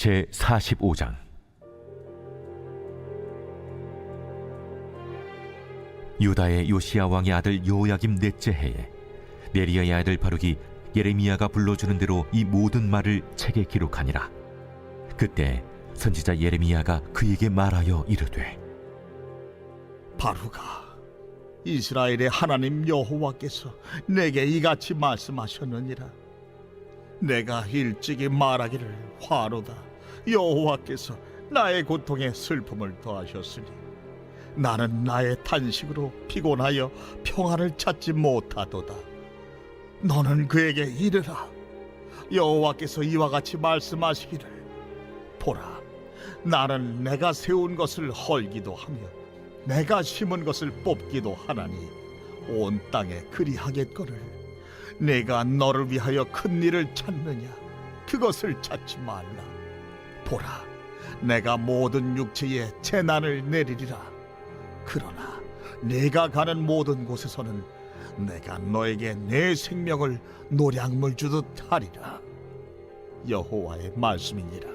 제 45장. 유다의 요시야 왕의 아들 요야김 넷째 해에 네리야의 아들 바룩이 예레미야가 불러주는 대로 이 모든 말을 책에 기록하니라. 그때 선지자 예레미야가 그에게 말하여 이르되 바루가 이스라엘의 하나님 여호와께서 내게 이같이 말씀하셨느니라. 내가 일찍이 말하기를 화로다 여호와께서 나의 고통에 슬픔을 더하셨으니 나는 나의 탄식으로 피곤하여 평안을 찾지 못하도다. 너는 그에게 이르라. 여호와께서 이와 같이 말씀하시기를 보라. 나는 내가 세운 것을 헐기도 하며 내가 심은 것을 뽑기도 하나니 온 땅에 그리하겠거늘. 내가 너를 위하여 큰 일을 찾느냐? 그것을 찾지 말라 보라 내가 모든 육체에 재난을 내리리라. 그러나 내가 가는 모든 곳에서는 내가 너에게 내 생명을 노량물 주듯 하리라. 여호와의 말씀이니라.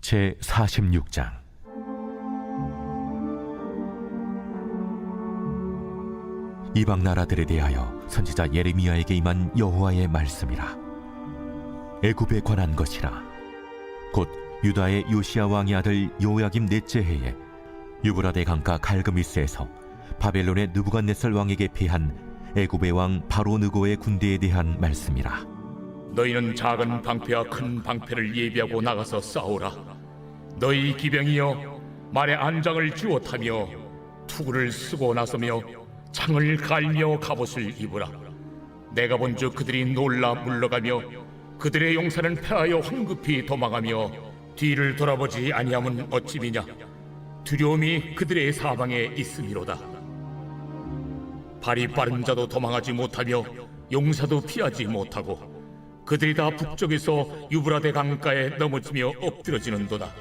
제 46장 이방 나라들에 대하여 선지자 예레미야에게 임한 여호와의 말씀이라. 애굽에 관한 것이라. 곧 유다의 요시야 왕의 아들 요야김 넷째 해에 유브라데 강가 갈그미스에서 바벨론의 느부갓네살 왕에게 패한 애굽의 왕 바로 느고의 군대에 대한 말씀이라. 너희는 작은 방패와 큰 방패를 예비하고 나가서 싸우라. 너희 기병이여 말에 안장을 쥐어 타며 투구를 쓰고 나서며 창을 갈며 갑옷을 입으라. 내가 본즉 그들이 놀라 물러가며 그들의 용사는 패하여 황급히 도망하며 뒤를 돌아보지 아니함은 어찌미냐 두려움이 그들의 사방에 있음이로다. 발이 빠른 자도 도망하지 못하며 용사도 피하지 못하고 그들이 다 북쪽에서 유브라데 강가에 넘어지며 엎드러지는도다.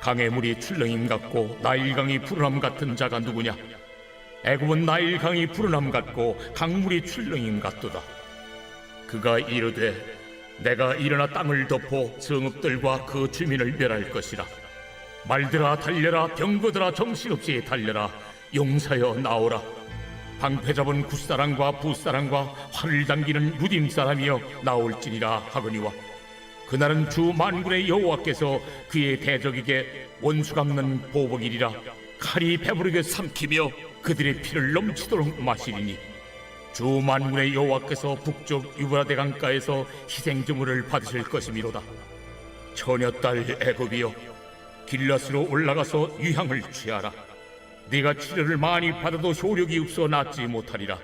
강의 물이 출렁임 같고 나일강이 푸른함 같은 자가 누구냐? 애굽은 나일강이 푸른함 같고 강물이 출렁임 같도다. 그가 이르되 내가 일어나 땅을 덮어 성읍들과 그 주민을 멸할 것이라. 말들아 달려라 병거들아 정신없이 달려라 용사여 나오라. 방패 잡은 굿사람과 부사람과 활을 당기는 무딤 사람이여 나올지니라 하거니와 그날은 주 만군의 여호와께서 그의 대적에게 원수 갚는 보복이리라 칼이 배부르게 삼키며 그들의 피를 넘치도록 마시리니 주 만군의 여호와께서 북쪽 유브라데 강가에서 희생 제물을 받으실 것이미로다 처녀 딸 애굽이여 길라스로 올라가서 유향을 취하라 네가 치료를 많이 받아도 효력이 없어 낫지 못하리라.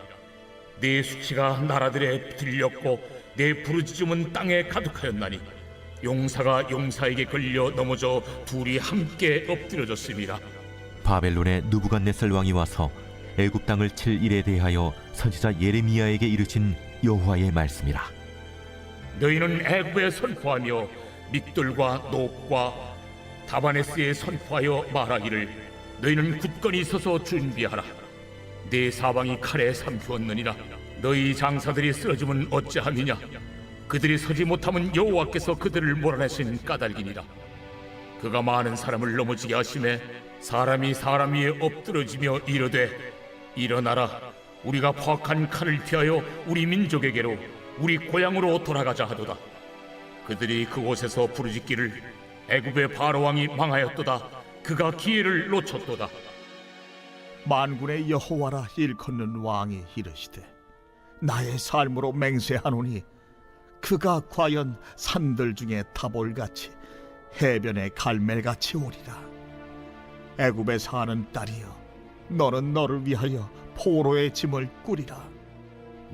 네 수치가 나라들에 들렸고 내 부르짖음은 땅에 가득하였나니 용사가 용사에게 걸려 넘어져 둘이 함께 엎드려졌습니다. 바벨론의 누부갓네살 왕이 와서 애굽 땅을 칠 일에 대하여 선지자 예레미야에게 이르신 여호와의 말씀이라 너희는 애굽에 선포하며 믹돌과 녹과 다바네스에 선포하여 말하기를 너희는 굳건히 서서 준비하라. 네 사방이 칼에 삼키었느니라. 너희 장사들이 쓰러지면 어찌함이냐? 그들이 서지 못하면 여호와께서 그들을 몰아내신 까닭이니라. 그가 많은 사람을 넘어지게 하심에 사람이 사람 위에 엎드러지며 이르되 일어나라. 우리가 포악한 칼을 피하여 우리 민족에게로 우리 고향으로 돌아가자 하도다. 그들이 그곳에서 부르짖기를 애굽의 바로 왕이 망하였도다. 그가 기회를 놓쳤도다. 만군의 여호와라 일컫는 왕이 이르시되 나의 삶으로 맹세하노니 그가 과연 산들 중에 타볼같이 해변의 갈멜같이 오리라 애굽에 사는 딸이여 너는 너를 위하여 포로의 짐을 꾸리라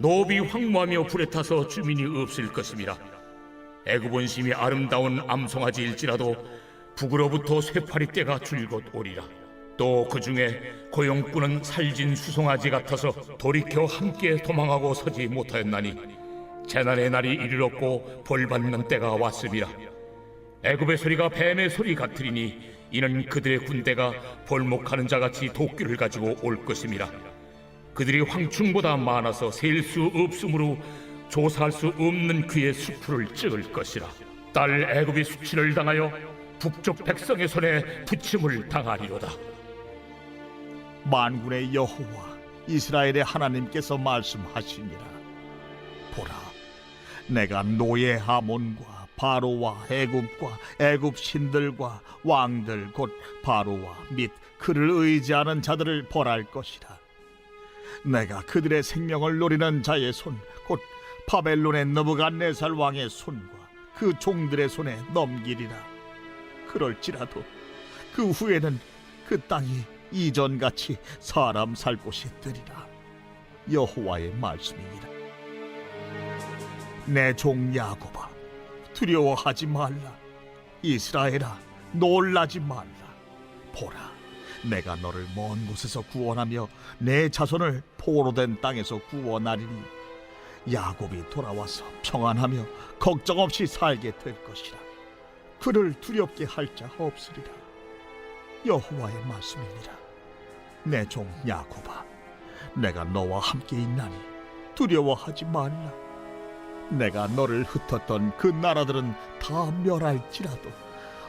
노비 황무하며 불에 타서 주민이 없을 것임이라. 애굽은 심히 아름다운 암송아지일지라도 북으로부터 쇠파리 떼가 줄곧 오리라. 또 그 중에 고용꾼은 살진 수송아지 같아서 돌이켜 함께 도망하고 서지 못하였나니 재난의 날이 이르렀고 벌 받는 때가 왔음이라. 애굽의 소리가 뱀의 소리 같으리니 이는 그들의 군대가 벌목하는 자같이 도끼를 가지고 올 것임이라. 그들이 황충보다 많아서 셀 수 없으므로 조사할 수 없는 그의 수풀을 찍을 것이라. 딸 애굽이 수치를 당하여 북쪽 백성의 손에 부침을 당하리로다. 만군의 여호와 이스라엘의 하나님께서 말씀하시니라. 보라 내가 노예 하몬과 바로와 애굽과 애굽 신들과 왕들 곧 바로와 및 그를 의지하는 자들을 벌할 것이라. 내가 그들의 생명을 노리는 자의 손 곧 바벨론의 느부갓네살 왕의 손과 그 종들의 손에 넘기리라. 그럴지라도 그 후에는 그 땅이 이전같이 사람 살 곳이 되리라. 여호와의 말씀이니라. 내 종 야곱아 두려워하지 말라. 이스라엘아 놀라지 말라. 보라 내가 너를 먼 곳에서 구원하며 내 자손을 포로된 땅에서 구원하리니 야곱이 돌아와서 평안하며 걱정 없이 살게 될 것이라. 그를 두렵게 할 자 없으리라. 여호와의 말씀이니라. 내 종 야곱아 내가 너와 함께 있나니 두려워하지 말라 내가 너를 흩었던 그 나라들은 다 멸할지라도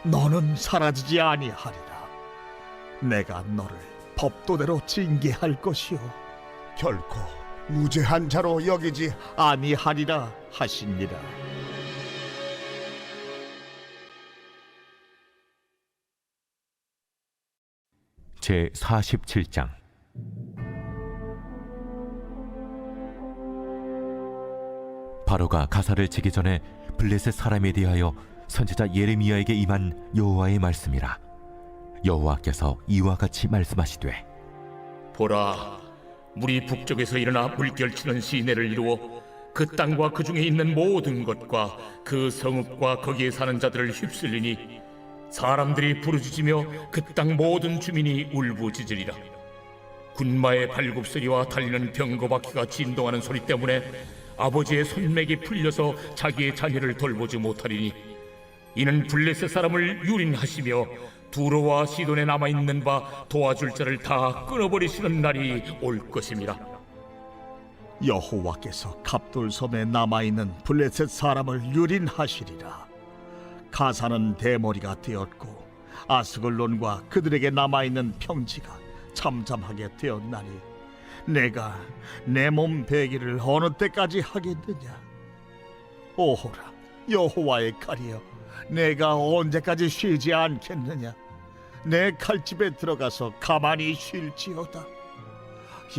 너는 사라지지 아니하리라. 내가 너를 법도대로 징계할 것이요. 결코 무죄한 자로 여기지 아니하리라 하시니라 제 47장 바로가 가사를 치기 전에 블레셋 사람에 대하여 선지자 예레미야에게 임한 여호와의 말씀이라. 여호와께서 이와 같이 말씀하시되 보라 물이 북쪽에서 일어나 물결치는 시내를 이루어 그 땅과 그 중에 있는 모든 것과 그 성읍과 거기에 사는 자들을 휩쓸리니 사람들이 부르짖으며 그 땅 모든 주민이 울부짖으리라. 군마의 발굽 소리와 달리는 병거바퀴가 진동하는 소리 때문에 아버지의 손맥이 풀려서 자기의 자녀를 돌보지 못하리니 이는 블레셋 사람을 유린하시며 두로와 시돈에 남아 있는 바 도와줄 자를 다 끊어버리시는 날이 올 것입니다. 여호와께서 갑돌섬에 남아 있는 블레셋 사람을 유린하시리라 가사는 대머리가 되었고 아스글론과 그들에게 남아 있는 평지가 잠잠하게 되었나니 내가 내 몸 베기를 어느 때까지 하겠느냐? 오호라 여호와의 칼이여 내가 언제까지 쉬지 않겠느냐? 내 칼집에 들어가서 가만히 쉴지어다.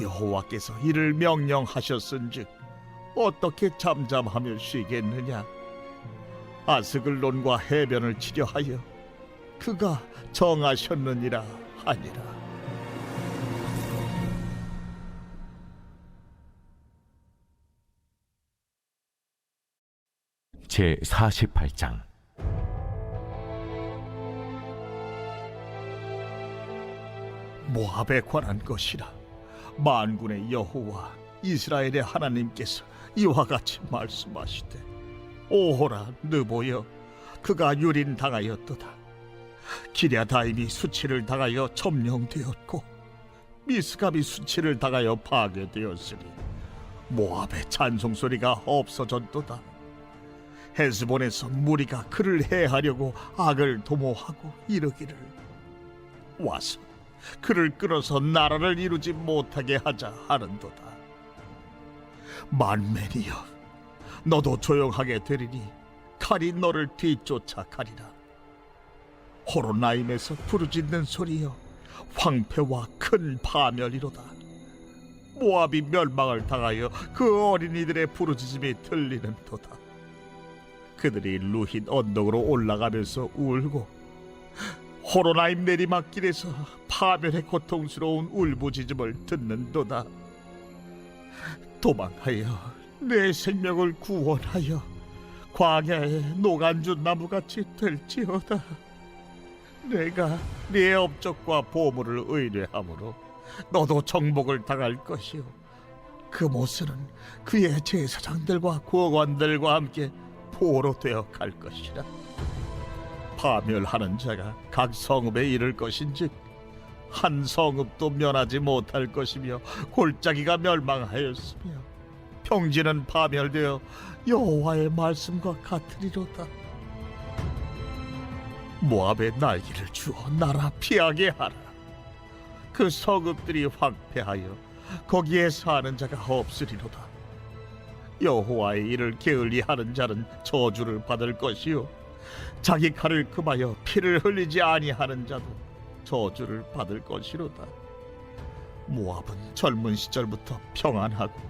여호와께서 이를 명령하셨은즉 어떻게 잠잠하며 쉬겠느냐? 아스글론과 해변을 치려하여 그가 정하셨느니라 하니라 제 48장. 모압에 관한 것이라 만군의 여호와 이스라엘의 하나님께서 이와 같이 말씀하시되 오호라 느보여 그가 유린 당하였도다. 기랴다임이 수치를 당하여 점령되었고 미스갑이 수치를 당하여 파괴되었으니 모압의 찬송 소리가 없어졌도다 헤스본에서 무리가 그를 해하려고 악을 도모하고 이르기를 와서 그를 끌어서 나라를 이루지 못하게 하자 하는도다. 만맨이여, 너도 조용하게 되리니 칼이 너를 뒤쫓아 가리라. 호로나임에서 부르짖는 소리여, 황폐와 큰 파멸이로다. 모압이 멸망을 당하여 그 어린이들의 부르짖음이 들리는도다. 그들이 루힌 언덕으로 올라가면서 울고 호로나임 내리막길에서 파멸의 고통스러운 울부짖음을 듣는도다. 도망하여 내 생명을 구원하여 광야의 노간주 나무같이 될지어다. 내가 네 업적과 보물을 의뢰함으로 너도 정복을 당할 것이요. 그 모습은 그의 제사장들과 구원관들과 함께 포로 되어 갈 것이라. 파멸하는 자가 각 성읍에 이를 것인즉 한 성읍도 면하지 못할 것이며 골짜기가 멸망하였으며 평지는 파멸되어 여호와의 말씀과 같으리로다. 모압의 날개를 주어 나라 피하게 하라. 그 성읍들이 황폐하여 거기에 사는 자가 없으리로다. 여호와의 일을 게을리하는 자는 저주를 받을 것이요 자기 칼을 금하여 피를 흘리지 아니하는 자도 저주를 받을 것이로다. 모압은 젊은 시절부터 평안하고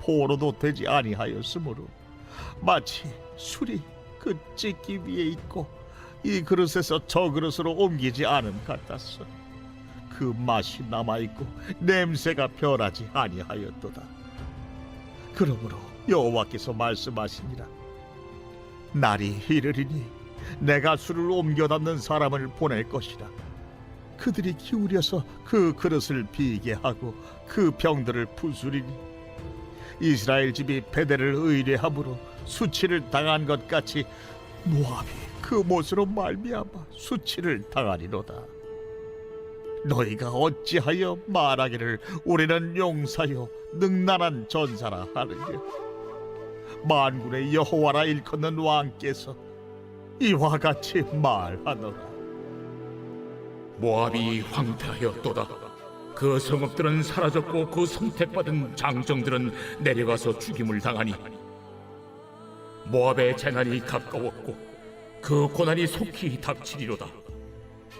포로도 되지 아니하였으므로 마치 술이 그 찢기 위에 있고 이 그릇에서 저 그릇으로 옮기지 않음 같았어. 그 맛이 남아 있고 냄새가 변하지 아니하였도다. 그러므로 여호와께서 말씀하시니라. 날이 이르리니 내가 술을 옮겨 담는 사람을 보낼 것이라. 그들이 기울여서 그 그릇을 비게 하고 그 병들을 부수리니 이스라엘 집이 베델을 의뢰함으로 수치를 당한 것 같이 모압이 그 못으로 말미암아 수치를 당하리로다. 너희가 어찌하여 말하기를 우리는 용사요 능란한 전사라 하느냐 만군의 여호와라 일컫는 왕께서 이와 같이 말하노라 모압이 황폐하였도다. 그 성읍들은 사라졌고 그 선택받은 장정들은 내려가서 죽임을 당하니 모압의 재난이 가까웠고 그 고난이 속히 닥치리로다.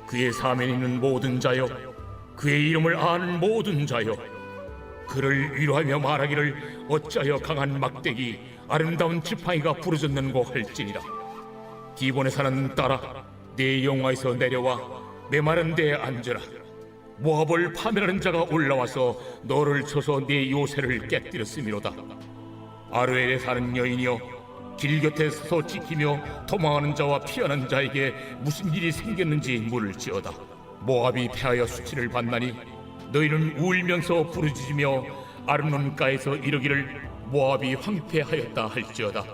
그의 사면에 있는 모든 자여, 그의 이름을 아는 모든 자여, 그를 위로하며 말하기를 어찌하여 강한 막대기 아름다운 지팡이가 부러졌는고 할지니라. 기본에 사는 딸아, 내 영화에서 내려와 메마른 데에 앉으라. 모압을 파멸하는 자가 올라와서 너를 쳐서 네 요새를 깨뜨렸음이로다. 아르엘에 사는 여인이여 길 곁에 서서 지키며 도망하는 자와 피하는 자에게 무슨 일이 생겼는지 물을지어다. 모압이 패하여 수치를 받나니 너희는 울면서 부르짖으며 아름논가에서 이르기를 모압이 황폐하였다 할지어다.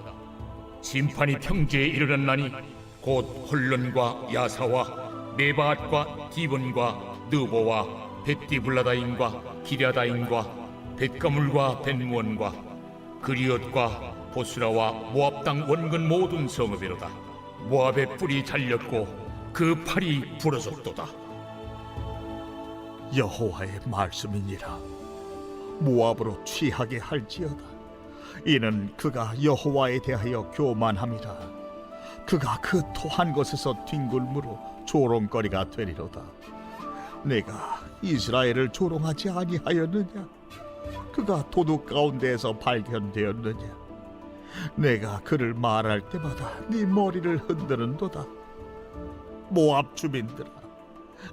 심판이 평지에 이르렀나니 곧 홀론과 야사와 메바앗과 디본과 느보와 벳디블라다인과 기랴다인과 벳가물과 벤무원과 그리엇과 보스라와 모압 땅 원근 모든 성읍이로다 모압의 뿔이 잘렸고 그 팔이 부러졌도다 여호와의 말씀이니라. 모압으로 취하게 할지어다. 이는 그가 여호와에 대하여 교만함이라. 그가 그 토한 곳에서 뒹굴므로 조롱거리가 되리로다. 내가 이스라엘을 조롱하지 아니하였느냐? 그가 도둑 가운데에서 발견되었느냐? 내가 그를 말할 때마다 네 머리를 흔드는도다. 모압 주민들아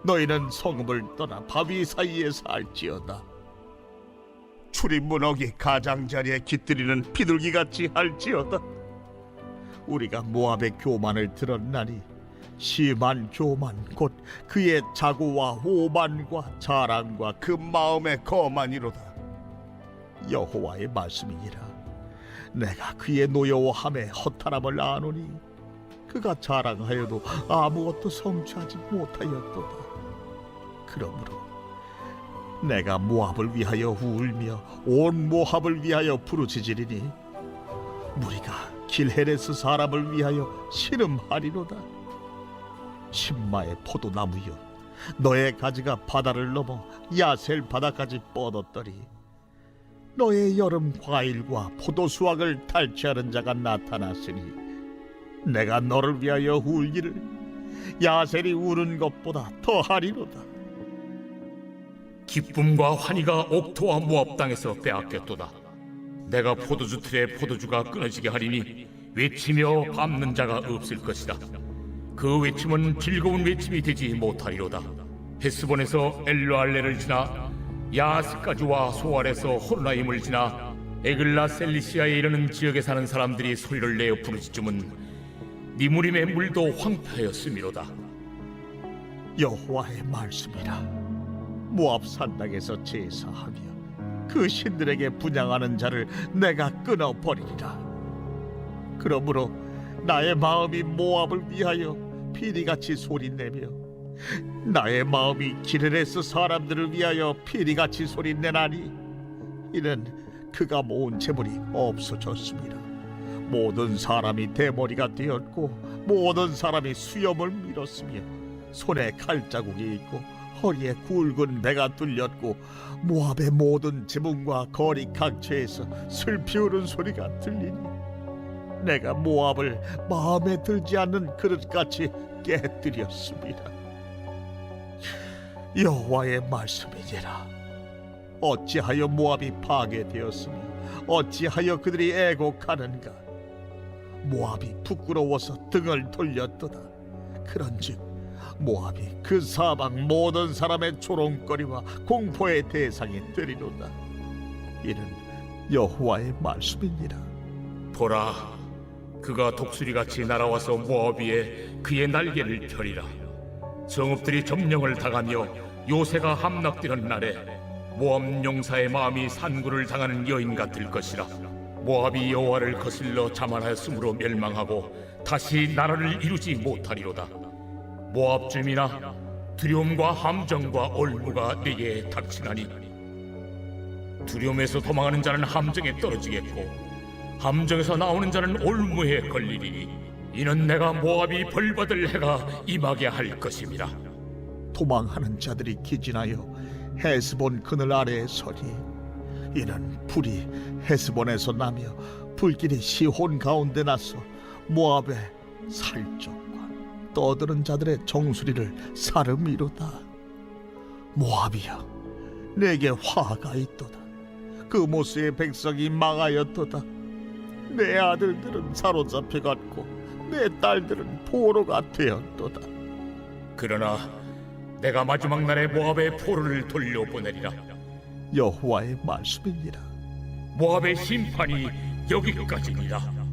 너희는 성읍을 떠나 바위 사이에 살지어다. 출입문옥이 가장자리에 깃들이는 비둘기 같이 할지어다. 우리가 모압의 교만을 들었나니 심한 교만 곧 그의 자고와 오만과 자랑과 그 마음의 거만이로다. 여호와의 말씀이니라. 내가 그의 노여워함에 허탈함을 아노니 그가 자랑하여도 아무것도 성취하지 못하였도다. 그러므로 내가 모압을 위하여 울며 온 모압을 위하여 부르짖으리니 무리가 길헤레스 사람을 위하여 신음하리로다. 신마의 포도나무여 너의 가지가 바다를 넘어 야셀 바다까지 뻗었더니 너의 여름 과일과 포도 수확을 탈취하는 자가 나타났으니 내가 너를 위하여 울기를 야셀이 우는 것보다 더하리로다 기쁨과 환희가 옥토와 모압 땅에서 빼앗겼도다. 내가 포도주 틀에 포도주가 끊어지게 하리니 외치며 밟는 자가 없을 것이다. 그 외침은 즐거운 외침이 되지 못하리로다. 헤스본에서 엘로알레를 지나 야스까지와 소알에서 호르나임을 지나 에글라 셀리시아에 이르는 지역에 사는 사람들이 소리를 내어 부르짖음은 니무림의 물도 황폐하였음이로다. 여호와의 말씀이라 모압 산당에서 제사하며 그 신들에게 분양하는 자를 내가 끊어 버리리라 그러므로 나의 마음이 모압을 위하여 피리같이 소리내며 나의 마음이 기르레스 사람들을 위하여 피리같이 소리내나니 이는 그가 모은 재물이 없어졌습니다. 모든 사람이 대머리가 되었고 모든 사람이 수염을 밀었으며 손에 칼자국이 있고 허리에 굵은 배가 뚫렸고 모압의 모든 지붕과 거리 각처에서 슬피 우는 소리가 들리니 내가 모압을 마음에 들지 않는 그릇같이 깨뜨렸습니다. 여호와의 말씀이니라. 어찌하여 모압이 파괴되었으며 어찌하여 그들이 애곡하는가? 모압이 부끄러워서 등을 돌렸도다. 그런즉 모압이 그 사방 모든 사람의 조롱거리와 공포의 대상이 되리로다. 이는 여호와의 말씀이니라. 보라, 그가 독수리같이 날아와서 모압 위에 그의 날개를 펴리라. 정읍들이 점령을 당하며 요새가 함락되는 날에 모압 용사의 마음이 산구를 당하는 여인 같을 것이라. 모압이 여호와를 거슬러 자만하였으므로 멸망하고 다시 나라를 이루지 못하리로다. 모압 주민아, 두려움과 함정과 올무가 네게 닥치나니 두려움에서 도망하는 자는 함정에 떨어지겠고 함정에서 나오는 자는 올무에 걸리리니 이는 내가 모압이 벌받을 해가 임하게 할 것임이라 도망하는 자들이 기진하여 헤스본 그늘 아래에 서리 이는 불이 헤스본에서 나며 불길이 시혼 가운데 나서 모압의 살적과 떠드는 자들의 정수리를 사르미로다. 모압이여 내게 화가 있도다. 그 모스의 백성이 망하였도다. 내 아들들은 사로잡혀 갔고 내 딸들은 포로가 되었도다. 그러나 내가 마지막 날에 모압의 포로를 돌려보내리라 여호와의 말씀이니라. 모압의 심판이 여기까지니라